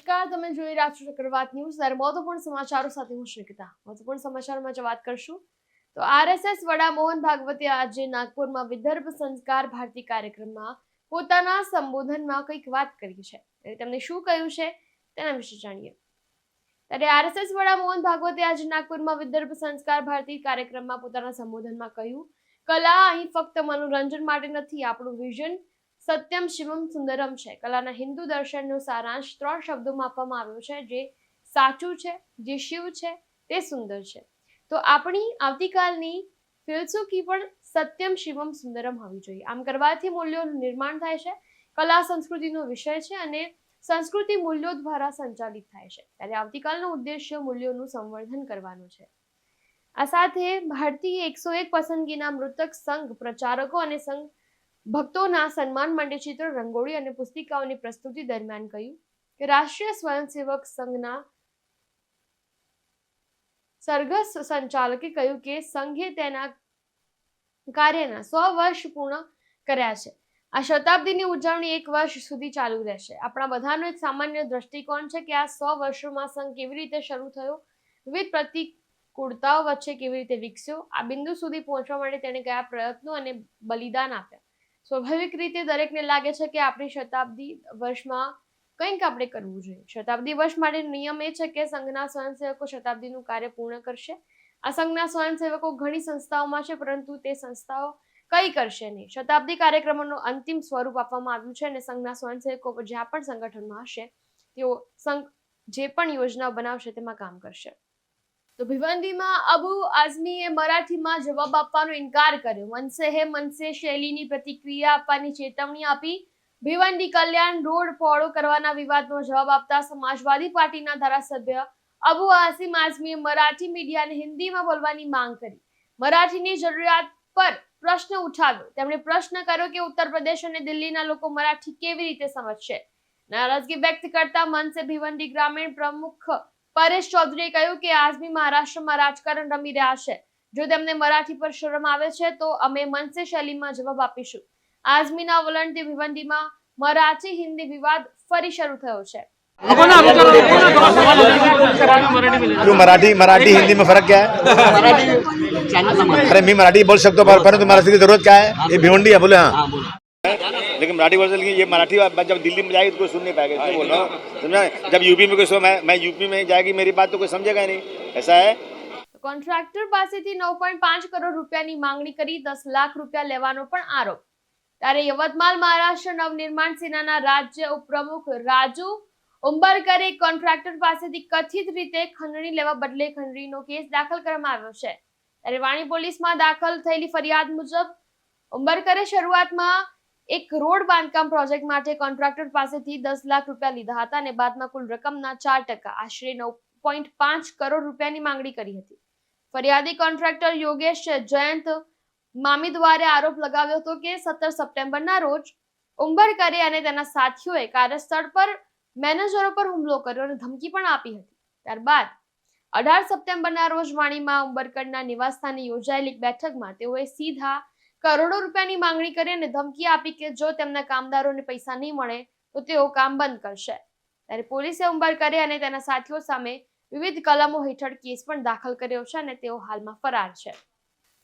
નમસ્કાર, તમે જોઈ રહ્યા છો ચક્રવાત ન્યૂઝ. ત્યારે સમાચારો સાથે હું શ્રીકિતા મહત્વપૂર્ણ સમાચારમાં જે વાત કરશું. તો આરએસએસ વડા મોહન ભાગવતે આજે નાગપુરમાં વિદર્ભ સંસ્કાર ભારતી કાર્યક્રમમાં પોતાના સંબોધનમાં કંઈક વાત કરી છે. તેમણે શું કહ્યું છે તેના વિશે જાણીએ. ત્યારે આરએસએસ વડા મોહન ભાગવતે આજે નાગપુરમાં વિદર્ભ સંસ્કાર ભારતી કાર્યક્રમમાં પોતાના સંબોધનમાં કહ્યું, કલા અહીં ફક્ત મનોરંજન માટે નથી, આપણું વિઝન સત્યમ શિવમ સુંદરમ છે. કલાના હિન્દુ દર્શનનો સારાંશ ત્રણ શબ્દોમાં આપવામાં આવ્યો છે. જે સાચું છે, જે શિવ છે, તે સુંદર છે. તો આપણી આવતીકાલની ફિલસૂફી પણ સત્યમ શિવમ સુંદરમ હોવી જોઈએ. આમ કરવાથી મૂલ્યોનું નિર્માણ થાય છે, કલા સંસ્કૃતિનો વિષય છે અને સંસ્કૃતિ મૂલ્યો દ્વારા સંચાલિત થાય છે. ત્યારે આવતીકાલનો ઉદ્દેશ્ય મૂલ્યોનું સંવર્ધન કરવાનો છે. આ સાથે ભારતીય એકસો એક પસંદગીના મૃતક સંઘ પ્રચારકો અને સંઘ ભક્તોના સન્માન માટે ચિત્ર, રંગોળી અને પુસ્તિકાઓની પ્રસ્તુતિ દરમિયાન કહ્યું કે રાષ્ટ્રીય સ્વયંસેવક સંઘના સરઘસ સંચાલકે કહ્યું કે સંઘે તેના કાર્યના સો વર્ષ પૂર્ણ કર્યા છે. આ શતાબ્દીની ઉજવણી એક વર્ષ સુધી ચાલુ રહેશે. આપણા બધાનો એક સામાન્ય દ્રષ્ટિકોણ છે કે આ સો વર્ષોમાં સંઘ કેવી રીતે શરૂ થયો, વિવિધ પ્રતિકૂળતાઓ વચ્ચે કેવી રીતે વિકસ્યો, આ બિંદુ સુધી પહોંચવા માટે તેણે કયા પ્રયત્નો અને બલિદાન આપ્યા? સ્વાભાવિક રીતે દરેકને લાગે છે કે આપણી શતાબ્દી વર્ષમાં કંઈક આપણે કરવું જોઈએ. શતાબ્દી વર્ષ માટે નિયમ એ છે કે સંઘના સ્વયંસેવકો શતાબ્દીનું કાર્ય પૂર્ણ કરશે. આ સંઘના સ્વયંસેવકો ઘણી સંસ્થાઓમાં છે, પરંતુ તે સંસ્થાઓ કઈ કરશે નહીં. શતાબ્દી કાર્યક્રમોનું અંતિમ સ્વરૂપ આપવામાં આવ્યું છે અને સંઘના સ્વયંસેવકો જ્યાં પણ સંગઠનમાં હશે, તેઓ સંઘ જે પણ યોજના બનાવશે તેમાં કામ કરશે. તો ભિવંડીમાં અબુ આઝમીએ મરાઠીમાં જવાબ આપવાનો ઇનકાર કર્યો. મનસે હે, મનસે શૈલીની પ્રતિક્રિયા આપવાની ચેતવણી આપી. ભિવંડી કલ્યાણ રોડ પહોળો કરવાના વિવાદનો જવાબ આપતા સમાજવાદી પાર્ટીના ધારાસભ્ય અબુ આસિમ આઝમીએ મરાઠી મીડિયાને હિન્દીમાં બોલવાની માંગ કરી. મરાઠીની જરૂરિયાત પર પ્રશ્ન ઉઠાવ્યો. તેમણે પ્રશ્ન કર્યો કે ઉત્તર પ્રદેશ અને દિલ્હીના લોકો મરાઠી કેવી રીતે સમજશે? નારાજગી વ્યક્ત કરતા મનસે ભિવંડી ગ્રામીણ પ્રમુખ પરેશ ચૌધરીએ કહ્યું કે આઝમી મહારાષ્ટ્રમાં રાજકારણ રમી રહ્યા છે જો તેમને મરાઠી પર શરમ આવે છે તો અમે મનસે શૈલીમાં જવાબ આપીશું આઝમીના વલણથી ભિવંડીમાં મરાઠી હિન્દી વિવાદ ફરી શરૂ થયો છે क्यों मराठी मराठी हिंदी में फर्क क्या है अरे मैं मराठी बोल सकता हूँ पर- परंतु मराठी की जरूरत क्या है ये भिवंडी है बोले हाँ लेकिन मराठी बोल लेकिन ये मराठी बात जब दिल्ली में जाएगी तो कोई सुन नहीं पाएगा इसलिए बोल रहा हूँ समझा जब यूपी में कोई सो मैं मैं यूपी में जाएगी मेरी बात तो कोई समझेगा ही नहीं ऐसा है કોન્ટ્રાક્ટર પાસેથી નવ પોઈન્ટ પાંચ કરોડ રૂપિયાની માંગણી કરી દસ લાખ રૂપિયા લેવાનો પણ આરોપ ત્યારે યવતમાલ મહારાષ્ટ્ર નવનિર્માણ સેનાના રાજ્ય ઉપપ્રમુખ રાજુ ઉંબરકરે કોન્ટ્રાક્ટર પાસેથી કથિત રીતે ખંડણી લેવા બદલે ખંડણીનો કેસ દાખલ કરવામાં આવ્યો છે ત્યારે વાણી પોલીસમાં દાખલ થયેલી ફરિયાદ મુજબ ઉંબરકરે શરૂઆતમાં એક રોડ બાંધકામ પ્રોજેક્ટ માટે કોન્ટ્રાક્ટર પાસેથી દસ લાખ રૂપિયા લીધા હતા અને બાદમાં કુલ રકમના ચાર ટકા. આશરે નવ પોઈન્ટ પાંચ કરોડ રૂપિયાની માંગણી કરી હતી. ફરિયાદી કોન્ટ્રાક્ટર યોગેશ જયંત મામી દ્વારે આરોપ લગાવ્યો હતો કે સત્તર સપ્ટેમ્બરના રોજ ઉંબરકરે અને તેના સાથીઓએ કાર્યસ્થળ પર મેનેજરો પર હુમલો કર્યો અને ધમકી પણ આપી હતી. ત્યારબાદ અઢાર સપ્ટેમ્બરના રોજ વાણીમાં ઉંબરકરના નિવાસસ્થાને યોજાયેલી બેઠકમાં તેઓએ સીધા કરોડો રૂપિયાની માંગણી કરી અને ધમકી આપી કે જો તેમના કામદારોને પૈસા નહીં મળે, તો તેઓ કામ બંધ કરશે. ત્યારે પોલીસે ઉંબરકરે અને તેના સાથીઓ સામે વિવિધ કલમો હેઠળ કેસ પણ દાખલ કર્યો છે અને તેઓ હાલમાં ફરાર છે.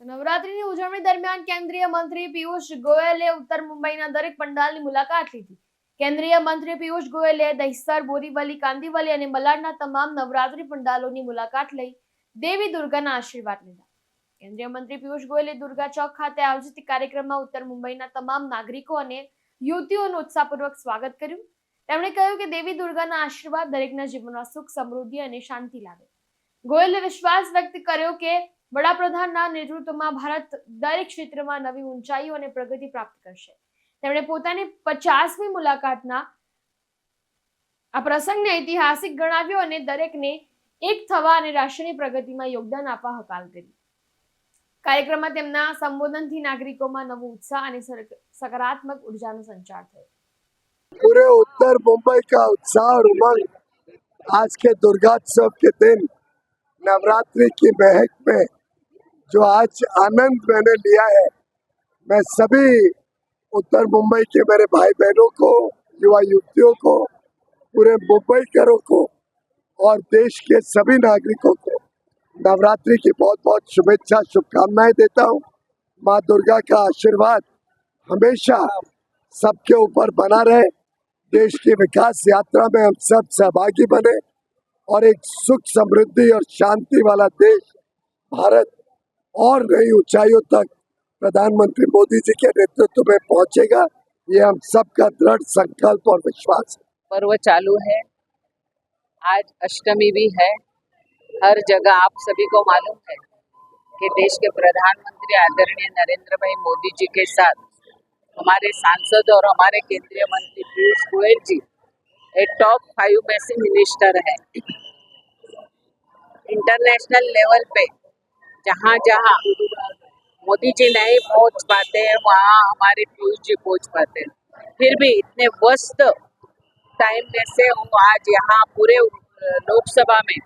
નવરાત્રીની ઉજવણી દરમિયાન કેન્દ્રીય મંત્રી પિયુષ ગોયલે ઉત્તર મુંબઈના દરેક પંડાલની મુલાકાત લીધી. કેન્દ્રીય મંત્રી પિયુષ ગોયલે દહીસર, બોરીવલી, કાંદીવલી અને મલાડના તમામ નવરાત્રી પંડાલોની મુલાકાત લઈ દેવી દુર્ગાના આશીર્વાદ લીધા. કેન્દ્રીય મંત્રી પિયુષ ગોયલે દુર્ગા ચોક ખાતે આયોજિત કાર્યક્રમમાં ઉત્તર મુંબઈના તમામ નાગરિકો અને યુવતીઓનું ઉત્સાહપૂર્વક સ્વાગત કર્યું. તેમણે કહ્યું કે દેવી દુર્ગાના આશીર્વાદ દરેકના જીવનમાં સુખ, સમૃદ્ધિ અને શાંતિ લાવે. ગોયલે વિશ્વાસ વ્યક્ત કર્યો કે વડાપ્રધાનના નેતૃત્વમાં ભારત દરેક ક્ષેત્રમાં નવી ઊંચાઈઓ અને પ્રગતિ પ્રાપ્ત કરશે. તેમણે પોતાની પચાસમી મુલાકાતના આ પ્રસંગને ઐતિહાસિક ગણાવ્યો અને દરેકને એક થવા અને રાષ્ટ્રની પ્રગતિમાં યોગદાન આપવા હકાલ કરી. કાર્યક્રમમાં તેમના સંબોધનથી નાગરિકોમાં નવો ઉત્સાહ અને સર- સકારાત્મક ઉર્જાનો સંચાર થયો पूरे उत्तर मुंबई का उत्साह और उमंग आज के दुर्गोत्सव के दिन नवरात्रि की महक में जो आज आनंद मैंने लिया है मैं सभी उत्तर मुंबई के मेरे भाई बहनों को युवा युवतियों को पूरे मुंबईकरों को और देश के सभी नागरिकों को नवरात्रि की बहुत बहुत शुभेच्छा, शुभकामनाएँ देता हूँ। माँ दुर्गा का आशीर्वाद हमेशा सबके ऊपर बना रहे। देश की विकास यात्रा में हम सब सहभागी बने और एक सुख, समृद्धि और शांति वाला देश भारत और नई ऊंचाइयों तक प्रधानमंत्री मोदी जी के नेतृत्व में पहुंचेगा। ये हम सबका दृढ़ संकल्प और विश्वास है। पर्व चालू है। आज अष्टमी भी है। हर जगह आप सभी को मालूम है कि देश के प्रधानमंत्री आदरणीय नरेंद्र भाई मोदी जी के साथ हमारे सांसद और हमारे केंद्रीय मंत्री पीयूष गोयल जी टॉप फाइव में से मिनिस्टर है। इंटरनेशनल लेवल पे जहाँ जहाँ मोदी जी नहीं पहुँच पाते हैं, वहाँ हमारे पीयूष जी पहुँच पाते हैं। फिर भी इतने व्यस्त टाइम में से वो आज यहाँ पूरे लोकसभा में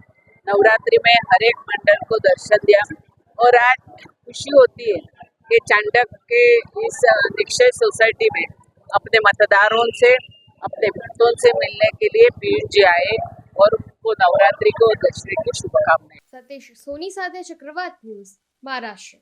नवरात्रि में हर एक मंडल को दर्शन दिया और आज खुशी होती है कि चांडक के इस निक्षय सोसाइटी में अपने मतदारों से, अपने भक्तों से मिलने के लिए पीयूष जी आए और उनको नवरात्रि को दशहरे की शुभकामनाएँ। सतीश सोनी साधे चक्रवात न्यूज़, महाराष्ट्र।